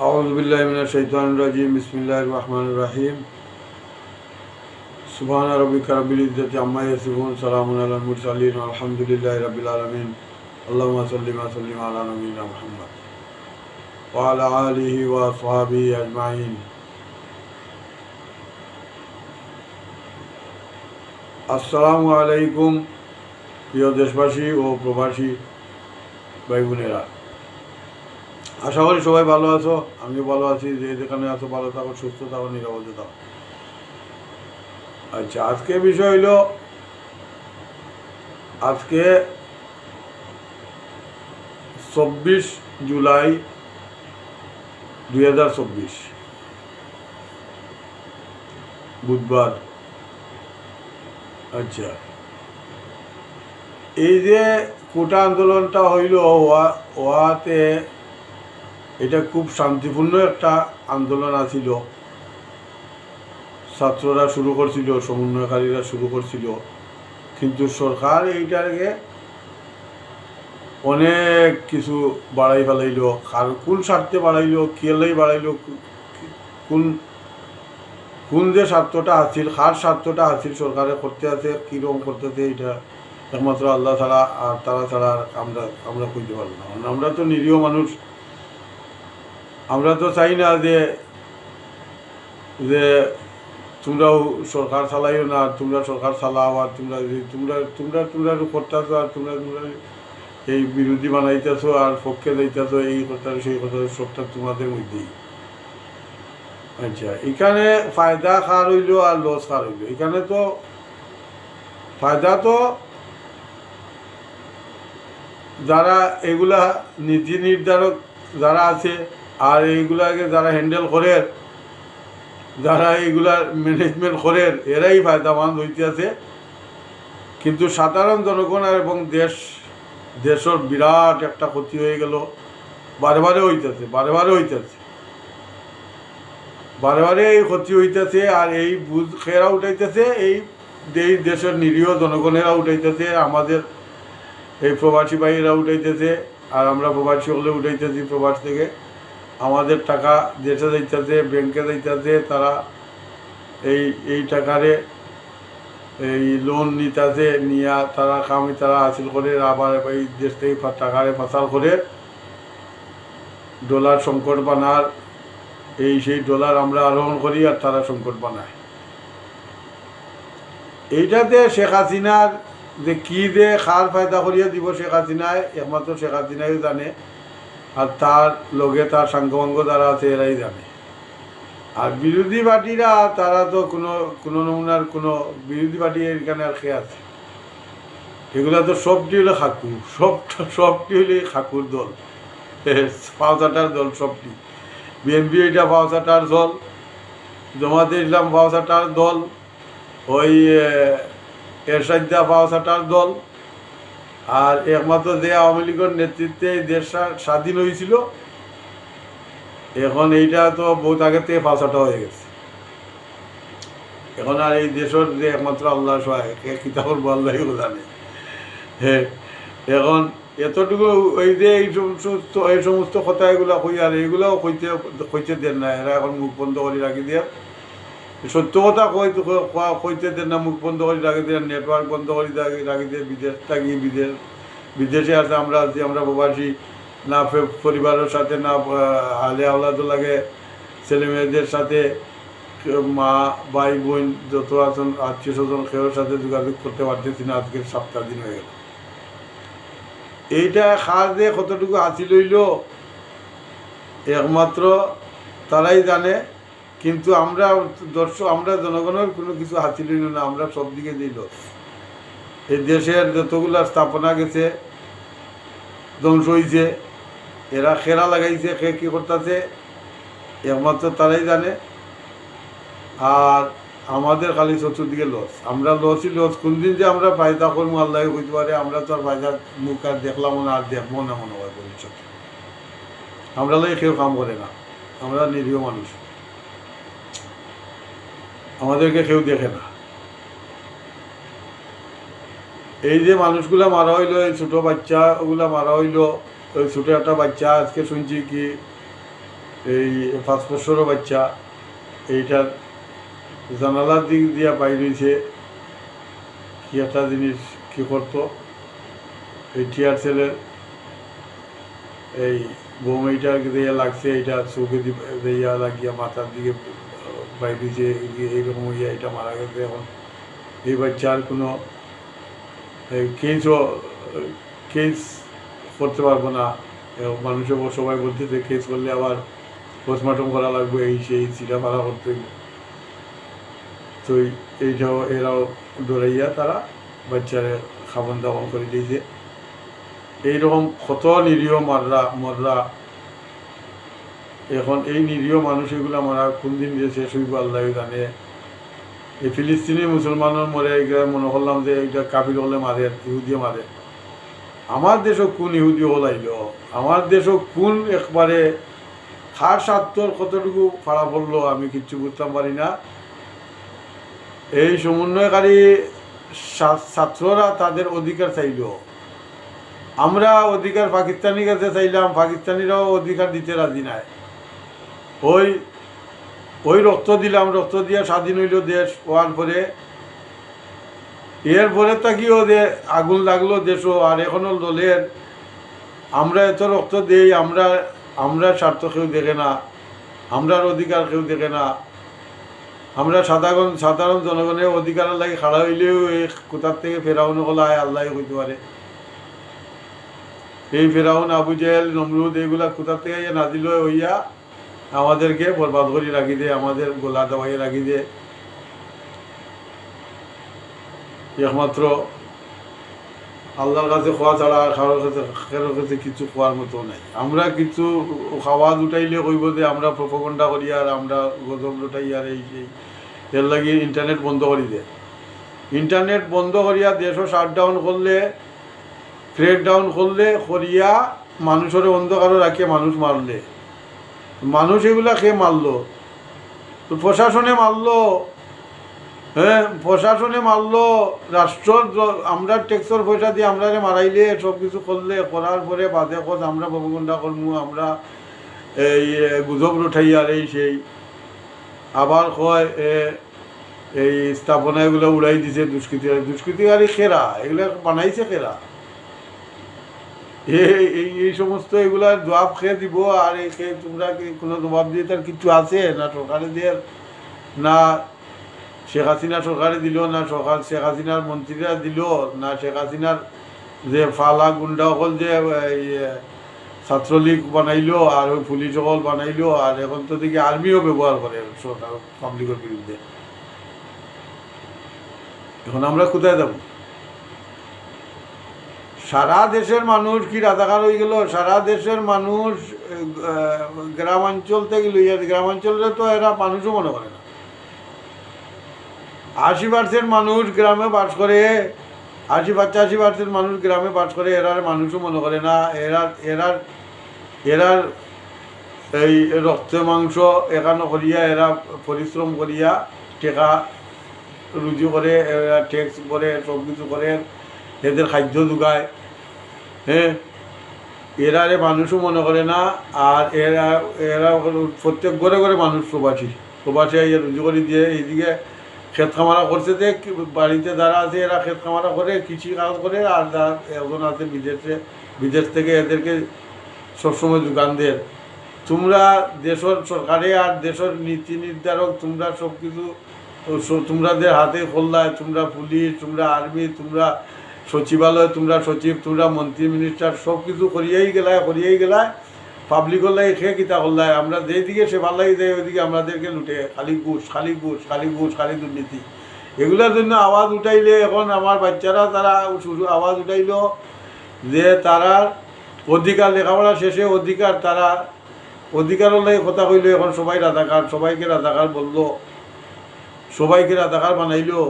أعوذ بالله من الشيطان الرجيم بسم الله الرحمن الرحيم سبحان ربك رب العزة عما يصفون سلام على المرسلين والحمد لله رب العالمين اللهم صل وسلم على نبينا محمد وعلى آله وأصحابه أجمعين আসসালামু আলাইকুম প্রিয় দেশবাসী ও প্রবাসী ভাই বোনেরা আশা করি সবাই ভালো আছো, আমিও ভালো আছি, যে যেখানে আছো ভালো থাকো, সুস্থ থাকো, নিরাপদে থাকো। আচ্ছা আজকে বিষয় হইল, আজকে চব্বিশ জুলাই দুই হাজার চব্বিশ, বুধবার। আচ্ছা এই যে কোটা আন্দোলনটা হইল ওয়া- ওয়াতে এটা খুব শান্তিপূর্ণ একটা আন্দোলন আছিল। ছাত্ররা শুরু করছিল, সমন্বয়কারীরা শুরু করছিল। কিন্তু সরকার এইটাকে অনেক কিছু বাড়াই ফেলাইল। আর কোন স্বার্থে বাড়াইল, কেলেই বাড়াইল, কোন কোন যে স্বার্থটা আছিল, কার স্বার্থটা আছিল, সরকারে করতে আছে, কীরকম করতেছে এটা একমাত্র আল্লাহ ছাড়া আর তারা ছাড়া আমরা আমরা খুঁজতে কারণ আমরা তো নিরীহ মানুষ। আমরা তো চাই না যে যে তোমরাও সরকার চালাইও না, তোমরা সরকার চালাও আর তোমরা তোমরা তোমরা তোমরা করতেছো আর তোমরা তোমরা এই বিরোধী বানাইতেছো আর পক্ষে যাইতেছো, এই কথা, সেই কথা সবটা তোমাদের মধ্যেই। আচ্ছা এখানে ফায়দা খার হইল আর লস খার হইল? এখানে তো ফায়দা তো যারা এগুলা নীতি নির্ধারক যারা আছে আর এইগুলাকে যারা হ্যান্ডেল করে, যারা এইগুলার ম্যানেজমেন্ট করে, এরাই ফায়দামান হইতে আছে। কিন্তু সাধারণ জনগণ আর এবং দেশ, দেশের বিরাট একটা ক্ষতি হয়ে গেল। বারে বারে হইতেছে, বারে বারে হইতেছে। বারে বারে এই ক্ষতি হইতেছে আর এই বুঝ খেরা উঠাইতেছে, এই এই দেশের নিরীহ জনগণেরা উঠাইতেছে, আমাদের এই প্রবাসী ভাইয়েরা উঠাইতেছে, আর আমরা প্রবাসী হলে উঠাইতেছি প্রবাস থেকে। আমাদের টাকা দেশে যাইতেছে ব্যাংকে যাইতেছে তারা এই এই টাকারে এই লোন নিতেছে, নিয়া তারা কামি তারা হাসিল করে, আবার এই দেশ থেকে টাকারে ফাঁসাল করে ডলার সংকট বানার। এই সেই ডলার আমরা আরোহণ করি আর তারা সংকট বানায়। এইটাতে শেখ হাসিনার যে কী যে খার ফায়দা করিয়া দিব শেখ হাসিনায়, একমাত্র শেখ হাসিনাই জানে। আর তার লগে তার সাঙ্গভঙ্গ যারা আছে এরাই জানে। আর বিরোধী পার্টিরা, তারা তো কোনো কোনো নমুনার কোনো বিরোধী পার্টি এখানে আর খেয়ে আছে? এগুলা তো সবটি হলো খাকুর সব সবটি হলো খাকুর দল। পাওসাটার দল সবটি। বিএনপি এটা পাওসাটার দল, জমাতে ইসলাম পাওসাটার দল, ওই এরশাদ্দা পাওসাটার দল আর একমাত্র যে আওয়ামী লীগের নেতৃত্বে দেশ স্বাধীন হয়েছিল, এখন এইটা তো বহুত আগে থেকে পাওসাটা হয়ে গেছে। এখন আর এই দেশের যে একমাত্র আল্লাহ সহায় কিতাবর আল্লাহ জানে। হ্যাঁ এখন এতটুকু ওই যে এই সমস্ত এই সমস্ত কথা এগুলো কই, আর এইগুলাও কইতে কইতে দেন না, এরা এখন মুখ বন্ধ করে রাখি দিয়ে। সত্য কথা কইতে কইতে দেন না, মুখ বন্ধ করে রাখি দিয়ে নেটওয়ার্ক বন্ধ করে রাখি- দিয়ে বিদেশ থাকি, বিদেশ বিদেশে আছে আমরা আছি আমরা প্রবাসী, না পরিবারের সাথে, না আলে আওলাদ লাগে, ছেলে মেয়েদের সাথে, মা, ভাই, বোন যত আছেন, আত্মীয় স্বজন, কেউর সাথে যোগাযোগ করতে পারতেছি না, আজকের সপ্তাহ দিন হয়ে গেল। এইটা খার দিয়ে কতটুকু হাসি লইল একমাত্র তারাই জানে কিন্তু আমরা দর্শক, আমরা জনগণের কোনো কিছু হাসি লইল না, আমরা সব দিকে দিল এই দেশের যতগুলা স্থাপনা গেছে, ধ্বংস হয়েছে এরা খেরা লাগাইছে খে কী করতেছে, একমাত্র তারাই জানে। আর আমাদের খালি চতুর্দিকে লস। আমরা লসই লস, কোন দিন যে আমরা ফায়দা করব, আল্লাহ বুঝতে পারে, আমরা তো আর ফায়দার মুখ আর দেখলাম না, আর দেখব না মনে হয় আমরা লাগে কেউ কাম করে না, আমরা নিরীহ মানুষ। আমাদেরকে কেউ দেখে না। এই যে মানুষগুলা মারা হইল, এই ছোটো বাচ্চা ওগুলা মারা হইল, ওই ছোটো একটা বাচ্চা আজকে শুনছি কি, এই পাঁচ বছরও বাচ্চা, এইটার জানালার দিক দিয়া বাইর হয়েছে কি একটা জিনিস কি করতো? এই টিয়ার সেলের এই বোমাইটা দিয়ে লাগছে, এইটা চোখে দিয়ে লাগিয়া মাথার দিকে বাইর হয়েছে এইরকম হইয়া এটা মারা গেছে এখন। এই বাচ্চার কোনো কেসও, কেস করতে পারব না। মানুষে সবাই বলতেছে কেস করলে আবার পোস্টমর্টম করা লাগবে, এই সেই সিটা ভাড়া করতে। তো এইটাও, এরাও ডরাইয়া তারা বাচ্চারে খাবন দাবন করে দিয়েছে। এইরকম কত নিরীহ মাররা, মররা এখন এই নিরীহ মানুষ এগুলো মারা কোন দিন যে শেষ হইব আল্লাহ জানে। এই ফিলিস্তিনি মুসলমানের মরে এগুলা মনে করলাম যে এটা কাফির হলে মারে, ইহুদিও মারে। আমার দেশও কোন ইহুদি হলাইল আমার দেশও কোন একবারে খার স্বার্থর কতটুকু ফাড়া পড়ল আমি কিচ্ছু বুঝতাম পারি না। এই সমন্বয়কারী ছাত্ররা তাদের অধিকার চাইল। আমরা অধিকার পাকিস্তানি কাছে চাইলাম, পাকিস্তানিরাও অধিকার দিতে রাজি নাই। ওই ওই রক্ত দিলাম, রক্ত দিয়ে স্বাধীন হইল দেশ, হওয়ার পরে এরপরে তাকিও যে আগুন লাগল দেশও আর এখনও দলের, আমরা এত রক্ত দেই, আমরা আমরা স্বার্থ কেউ দেখে না, আমরার অধিকার কেউ দেখে না, আমরা সাধারণ সাধারণ জনগণের অধিকারের লাগে খাড়া হইলেও কোথার থেকে ফেরাউন গলায় আল্লাহ হইতে পারে। এই ফেরাউন, আবু জেহেল, নমরুদ, এইগুলা কোথার থেকে নাজিল হইয়া আমাদেরকে বরবাদ করে রাখি দে, আমাদের গোলা দাবাই রাখি দে। একমাত্র আল্লাহর কাছে খোয়া ছাড়া কারোর কাছে কারোর কাছে কিছু খোয়ার মতো নাই। আমরা কিছু খাওয়া উঠাইলে কইব যে, আমরা প্রপগন্ডা করি আর আমরা গজব লুটাই আর এই সেই এর লাগি ইন্টারনেট বন্ধ করি দে। ইন্টারনেট বন্ধ করিয়া দেশও শাট ডাউন করলে ক্রেক ডাউন করলে, করিয়া মানুষের অন্ধকারও রাখিয়ে মানুষ মারলে। মানুষ এগুলা খেয়ে মারলো? তো প্রশাসনে মারলো। হ্যাঁ প্রশাসনে মারলো। রাষ্ট্র, আমরা ট্যাক্সর পয়সা দিয়ে আমরা মারাইলে সব কিছু করলে, করার পরে বাদে কত আমরা প্রবগণ্ডা করব আমরা এই গুজব উঠাই আর এই সেই। আবার কয় এই স্থাপনা এগুলো উড়াই দিছে দুষ্কৃতিকারী দুষ্কৃতিকারী খেরা এগুলো বানাইছে খেরা এই এই সমস্ত এগুলার জবাব খেয়ে দিব, আর এই খেয়ে তোমরা কি কোনো জবাব দিয়ে তার কিছু আছে? না সরকারে দিয়ে, না শেখ হাসিনা সরকারে দিল, না সরকার শেখ হাসিনার মন্ত্রীরা দিল, না শেখ হাসিনার যে ফালা গুন্ডা সকল যে ছাত্রলীগ বানাইলো, আর ওই পুলিশ সকল বানাইলো, আর এখন তো দেখি আর্মিও ব্যবহার করে সরকার, পাবলিকের বিরুদ্ধে। এখন আমরা কোথায় যাব? সারা দেশের মানুষ কি রাজাকার হয়ে গেল? সারা দেশের মানুষ গ্রামাঞ্চল থেকে লইয়া গ্রামাঞ্চলে তো এরা মানুষও মনে করে না। আশি পার্সেন্ট মানুষ গ্রামে বাস করে, আশি পঁচাশি পার্সেন্ট মানুষ গ্রামে বাস করে, এরার মানুষও মনে করে না। এরার এরার এরার এই রক্ত মাংস একানো করিয়া, এরা পরিশ্রম করিয়া, টেকা রুজু করে, এরা ট্যাক্স করে সব কিছু করে। এদের খাদ্য যোগায়। হ্যাঁ? এরা এরারে মানুষও মনে করে না, আর এরা এরা প্রত্যেক ঘরে ঘরে মানুষ প্রবাসী। প্রবাসী আইয়া রুজু করে দিয়ে এইদিকে ক্ষেত খামারা করছে যে বাড়িতে যারা আছে এরা ক্ষেত খামারা করে, কৃষি কাজ করে, আর যারা একজন আছে বিদেশে, বিদেশ থেকে এদেরকে সবসময় যোগান দেয়। তোমরা দেশের সরকারে আর দেশের নীতি নির্ধারক, তোমরা সব কিছু তোমরাদের হাতে খোল্লায় তোমরা পুলিশ, তোমরা আর্মি, তোমরা সচিবালয় তোমরা, সচিব তোমরা, মন্ত্রী মিনিস্টার সব কিছু করিয়াই গেলায় করিয়াই গেলায়। পাবলিক হল্লাই খেয়ে কিতা করলায় আমরা যেদিকে সে ভালো লাগে যায় ওইদিকে আমাদেরকে লুটে, খালি ঘুষ খালি ঘুষ খালি ঘুষ, খালি দুর্নীতি। এগুলোর জন্য আওয়াজ উঠাইলে এখন আমার বাচ্চারা তারা আওয়াজ উঠাইলো যে তারা অধিকার, লেখাপড়া শেষে অধিকার, তারা অধিকারের লাগে কথা কইলো। এখন সবাই রাধাকার সবাইকে রাধাকার বলল। সবাইকে রাধাকার বানাইলো।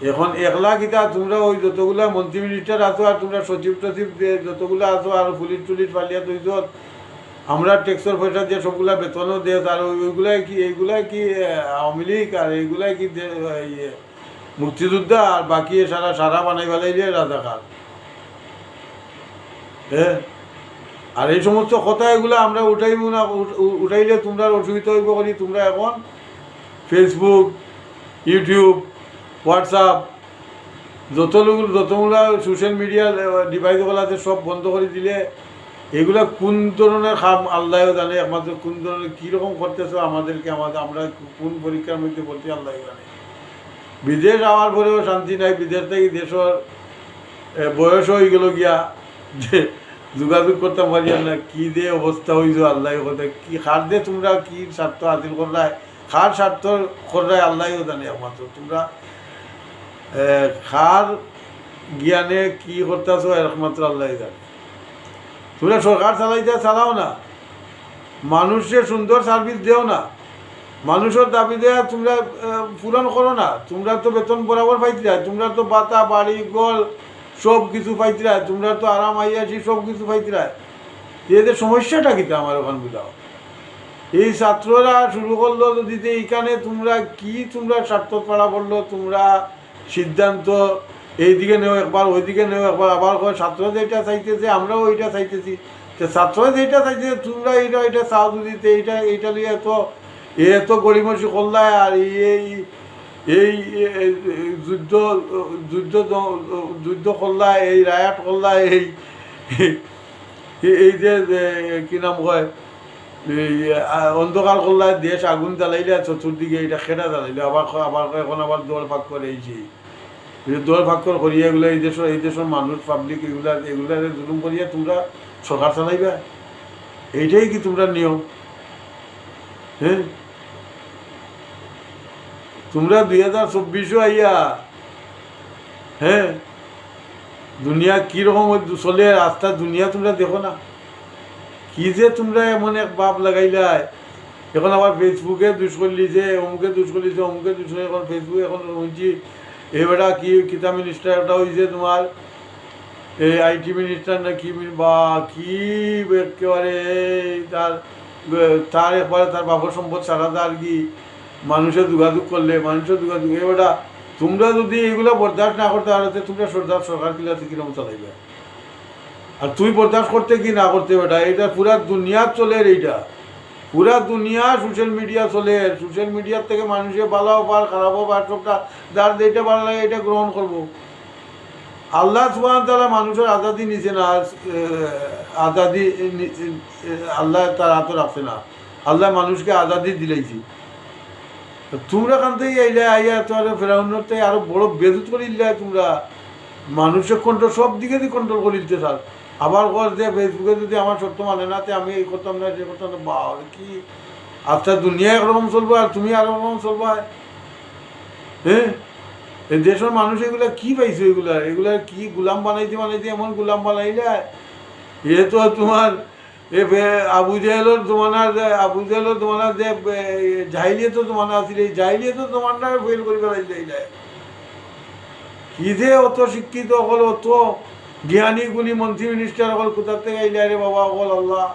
এখন একলা কিতা তোমরা ওই যতগুলা মন্ত্রী মিনিস্টার আছো আর তোমরা সচিব টচিব যতগুলা আছো আর পুলিশ টুলিশ পালিয়া তৈছ আমরা ট্যাক্সের পয়সা দিয়ে সবগুলা বেতনও দিয়ে আর ওই- ওইগুলাই কি, এইগুলাই কি আওয়ামী লীগ আর এইগুলাই কি মুক্তিযোদ্ধা আর বাকি সারা সারা বানাই ফেলাই দিয়ে রাজাকার হ্যাঁ আর এই সমস্ত কথা এগুলো আমরা উঠাইব না উঠাইলে তোমরা অসুবিধা হইব করি তোমরা এখন ফেসবুক ইউটিউব হোয়াটসঅ্যাপ যতগুলো যতগুলো সোশ্যাল মিডিয়া ডিভাইসগুলো আছে, সব বন্ধ করে দিলে, এগুলা কোন ধরনের খাম আল্লাহ জানে একমাত্র কোন ধরনের কীরকম করতেছো আমাদেরকে, আমাদের আমরা কোন পরীক্ষার মধ্যে পড়ছি আল্লাহ জানে। বিদেশ যাওয়ার পরেও শান্তি নাই, বিদেশ থেকে দেশের বয়স হয়ে গেল গিয়া, যে যোগাযোগ করতে পারি না, কী যে অবস্থা হয়েছে আল্লাহ কথা কি খার দিয়ে তোমরা কি স্বার্থ হাসিল করলাই, খার স্বার্থ করলাই আল্লাহ জানে একমাত্র তোমরা খার জ্ঞানে কি করতেছো একমাত্র আল্লাহ জানে। তোমরা সরকার চালাইতে চালাও না। মানুষের সুন্দর সার্ভিস দেও না। মানুষের দাবি দেয়া, তোমরা পূরণ করো না। তোমরা তো বেতন বরাবর পাইতে পাইতিরা তোমরা তো বাতা বাড়ি, গল, সব কিছু পাইতে পাইতিরা তোমরা তো আরাম আইয়াছি সব কিছু পাইতে পাইতিরা এদের সমস্যাটা কিতা আমার ওখান বুঝাও। এই ছাত্ররা শুরু করল দিতে এইখানে তোমরা কি তোমরা স্বার্থ পাড়া করল, তোমরা সিদ্ধান্ত, এইদিকে নেও একবার, ওইদিকে নেও একবার, আবার কয় ছাত্র যেটা চাইতেছে, আমরাও ওইটা চাইতেছি। তো ছাত্র যেটা চাইতেছে, তোমরা এইটা এটা চাও দিতে এইটা এইটা নিয়ে এত, এ এত গরিমসি করলায় আর এই, এই- যুদ্ধ যুদ্ধ যুদ্ধ করলায় এই রায়াট করলায় এই, এই- যে কি নাম কয়, এই অন্ধকার করলায় দেশ আগুন জ্বালাইলে, চতুর্দিকে এটা খেটা জ্বালাইলে, আবার আবার এখন আবার দল ভাগ করে এই যে। দল ভাগ করে করিয়া এগুলো, এই দেশের এই দেশের মানুষ পাবলিক এগুলা এগুলা জুলুম করিয়া তোমরা সরকার চালাইবা। এইটাই কি তোমরা নিয়ম? হ্যাঁ তোমরা দুই হাজার চব্বিশও আইয়া হ্যাঁ দুনিয়া কীরকম চলে রাস্তা দুনিয়া তোমরা দেখো না। কি যে তোমরা এমন এক বাপ লাগাইলাই এখন আবার ফেসবুকে দুষ করলি যে, অমুকে দুষ করলি যে, অমুকে দুষ এখন ফেসবুকে এখন শুনছি এবারে কি কিতা মিনিস্টার একটা হয়েছে তোমার? এই আইটি মিনিস্টার না কি বা কি একেবারে তার তার একবারে তার বাবর সম্পদ সারা আর কি মানুষের যোগাযোগ করলে, মানুষের যোগাযোগ এবারে তোমরা যদি এগুলো বরদাস্ত না করতে পারো তোমরা সরকার সরকার কিলা কীরকম চালাইবে? আর তুই বরদাস্ত করতে কি না করতে বেটা? এটা পুরা দুনিয়া চলে এইটা। পুরা দুনিয়া সোশ্যাল মিডিয়া চলে। সোশ্যাল মিডিয়ার থেকে মানুষের ভালো পার, খারাপও পার সবটা যার যেটা ভালো লাগে এটা গ্রহণ করব। আল্লাহ সুবাহ তালা মানুষের আজাদি নিছে না আজাদি আল্লাহ তার হাতে রাখছে না। আল্লাহ মানুষকে আজাদি দিলেইছি। তোমরা কান থেকে আইলে আইয়া তোমার ফেরাউন্নর থেকে আরও বড় বেদুত করে তোমরা। মানুষের কন্ট্রোল সব দিকে কন্ট্রোল করে দিতে স্যার। আবার কর যে ফেসবুকে যদি আমার সত্য মানে না তে আমি এই করতাম না যে করতাম না বা কি? আচ্ছা দুনিয়া একরকম চলবো আর তুমি আর রকম চলবো? হ্যাঁ এই দেশের মানুষ এগুলা কি পাইছো এগুলা? এগুলা কি গুলাম বানাইতে বানাইতে এমন গুলাম বানাইলে? এ তো তোমার, এ আবু জেহেলের যে আবু জেহেলের জমানার যে জাহিলিয়ে তো জমানা আছিল, এই জাহিলিয়ে তো জমানা ফেল করে এইলাই কি যে অত শিক্ষিত হল অত জ্ঞানী, গুণী, মন্ত্রী মিনিস্টার হল কোথার থেকে আইলে রে বাবা হল আল্লাহ।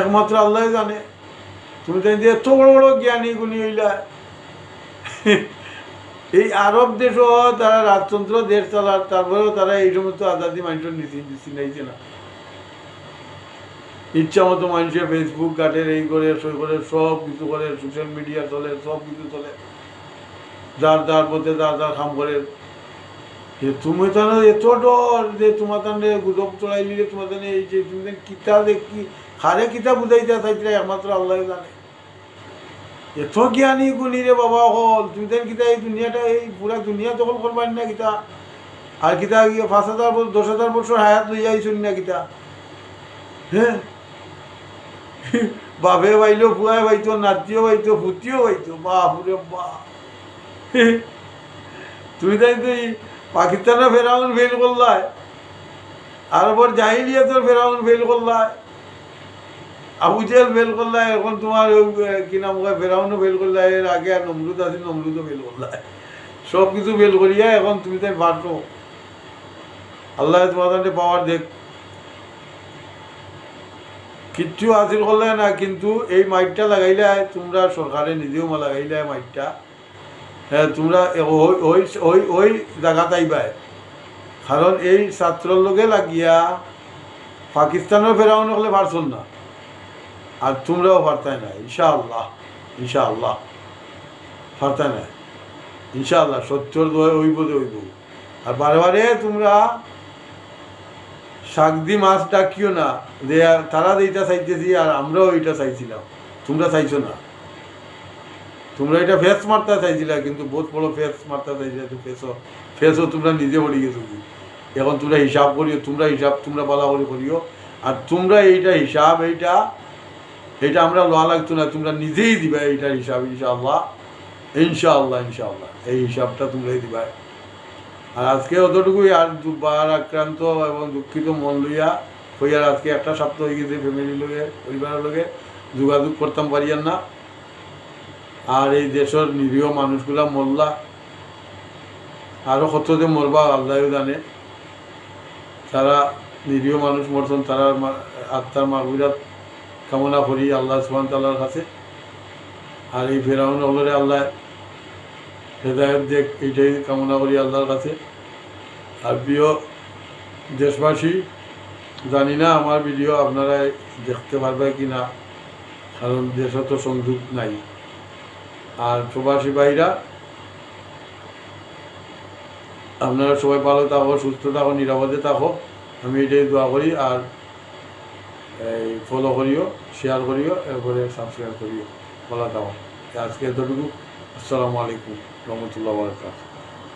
একমাত্র আল্লাহ জানে। তুমি তাই এত বড় বড় জ্ঞানী, গুণী হইলা। এই আরব দেশও তারা রাজতন্ত্র দেশ চালার তারপরেও তারা এই সমস্ত আজাদি মানুষের নিচে নিচে নাইছে না। ইচ্ছা মতো মানুষের ফেসবুক কাটের এই করে, সই করে, সব কিছু করে সোশ্যাল মিডিয়া চলে, সব কিছু চলে। যার যার মধ্যে যার যার কাম করে। যে তুমি তো এত ডর যে তোমার তাহলে গুজব চড়াই নিলে তোমার তাহলে এই যে তুমি কিতা দেখি খারে কিতা বুঝাইতে চাইছিলে একমাত্র আল্লাহ জানে। এত জ্ঞানী গুণী রে বাবা হল, তুমি তাই কিতা এই দুনিয়াটা, এই পুরা দুনিয়া দখল করবার না কিতা? আর কিতা পাঁচ হাজার বছর দশ হাজার বছর হায়াত লইয়া আইসুন না কিতা? হ্যাঁ বাপে বাইলো, ফুয়ায় বাইতো, নাতিও বাইতো ফুটিও বাইতো, বাপুরে বা তুমি তাই তুই পাকিস্তানে ফেরাউন ফেল করলাই আর পর জাহিলিয়া তোর ফেরাউন ফেল করলাই আবু জেল ফেল করলাই এখন তোমার কি নাম কয় ফেরাউনও ফেল করলাই এর আগে আর নমরুদ আছে, নমরুদও ফেল করলাই সব কিছু ফেল করিয়া এখন তুমি তাই পারছ আল্লাহ কাছে পাওয়ার দেখ। কিচ্ছু হাসিল করলে না, কিন্তু এই মাইটটা লাগাইলে তোমরা সরকারে নিজেও লাগাইলে মাইকটা। হ্যাঁ তোমরা ওই ওই ওই ওই জায়গাত আইবাই কারণ এই ছাত্রর লগে লাগিয়া পাকিস্তানও ফেরাউন হলে পারছন না। আর তোমরাও পারতাই না ইনশাআল্লাহ ইনশাআল্লাহ। পারতাই না ইনশাআল্লাহ সত্যর যে হইব। আর বারে বারে তোমরা শাকদি মাছ ডাকিও না। যে তারা এইটা চাইতেছি আর আমরাও এইটা চাইছিলাম। তোমরা চাইছো না। তোমরা এটা ফেস মারতে চাইছিলে, কিন্তু বহুত বড় ফেস মারতে চাইছিলে ফেসও ফেসও তোমরা নিজে পড়ে গেছো। এখন তোমরা হিসাব করিও, তোমরা হিসাব, তোমরা বলা করে করিও। আর তোমরা এইটা হিসাব, এইটা এটা আমরা লওয়া লাগতো না, তোমরা নিজেই দিবা এইটার হিসাব, ইনশাআল্লাহ। ইনশাআল্লাহ ইনশাআল্লাহ, এই হিসাবটা তোমরাই দিবা। আর আজকে অতটুকুই, আর দুবার আক্রান্ত এবং দুঃখিত মন লইয়া হইয়ার আজকে একটা সপ্তাহ হয়ে গেছে ফ্যামিলির লোকে পরিবারের লোকে যোগাযোগ করতাম পারিয়ার না। আর এই দেশের নিরীহ মানুষগুলা মরলা আরও কত যে মরবা আল্লাহ জানে। তারা নিরীহ মানুষ মরছেন, তারা আত্মার মাগবিরাত কামনা করি আল্লাহ সুবান তাল্লার কাছে। আর এই ফেরাউন হলরে আল্লাহ হেদায়ত দেখ, এইটাই কামনা করি আল্লাহর কাছে। আর প্রিয় দেশবাসী, জানি না আমার ভিডিও আপনারা দেখতে পারবে কি না কারণ দেশে তো সংযোগ নাই। আর প্রবাসী ভাইরা, আপনারা সবাই ভালো থাকো, সুস্থ থাকো, নিরাপদে থাকো। আমি এটাই দোয়া করি আর এই ফলো করিও শেয়ার করিও, এরপরে সাবস্ক্রাইব করিও। ভালো থাকো। আজকে এতটুকু। আসসালামু আলাইকুম। রহমতুল্লাহ বরকাত